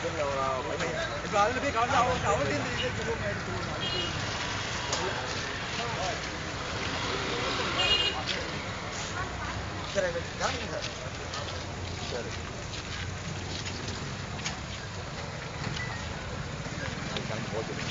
Ibrahim lebih kawan jauh jauh ini di gunung itu. Kereta kan? Kereta. ಹೋಗ್ತೀವಿ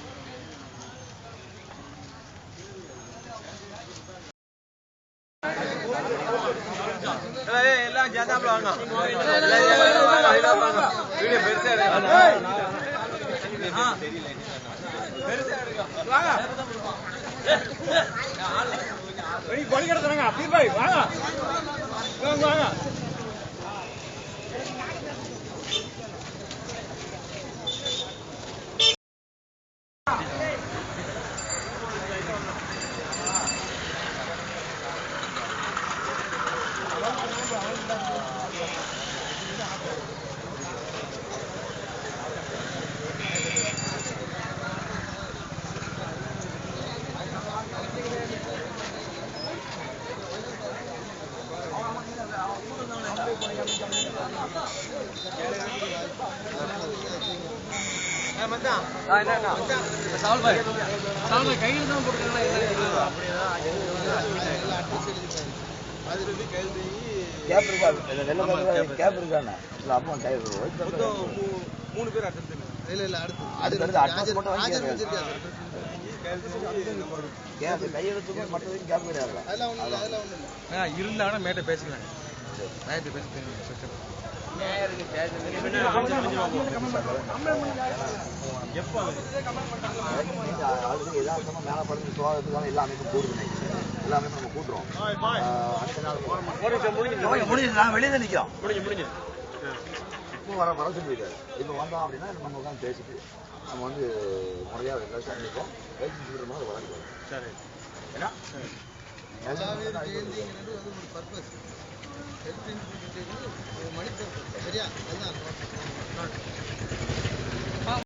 எல்லாம் சேர்ந்தாப்புல வாங்க video பெருசா பெருசா பணி கிடத்துறாங்க அப்படி வாங்க வாங்க. வாங்க மச்சான் கையில் தான் சாவல் அப்படியே தான் கேப் இருக்கா? கலர் கேப் இருக்காண்ணா. இல்ல அப்பா டயர் மூணு பேர் அட்டன் இல்ல இல்ல அடுத்து. அதுக்கு அடுத்து அட்ரஸ் மட்டும் வாங்கி கையெழுத்துக்கும் மற்றதுக்கும் கேப் கிடையாதுல அதெல்லாம் ஒண்ணும் இல்ல அதெல்லாம் ஒண்ணும் இல்ல. இருந்தாங்கன்னா மேட்ட பேசிக்கலாம் மேட்ட பேசி எதார்த்தமா மேல படுத்து சோதத்துக்கான எல்லா அமைப்பும் கூடுது எல்லா அமைப்பும் நம்ம கூட்டுறோம். முடிஞ்சு நான் வெளியே நிற்கிறோம் முடிஞ்சு முடிஞ்சு. இப்போ வர வர சொல்லியிருக்காரு. இப்போ வந்தோம் அப்படின்னா நம்ம உட்காந்து பேசிட்டு நம்ம வந்து முறையாக எல்லாரும் சந்திப்போம் பேசி சொல்கிற மாதிரி வளர்க்குறோம் சரி. ஏன்னா ஒரு பர்பஸ் ஹெல்த் இன்சூரன்ஸ் ஒரு மணி சரியா அதுதான்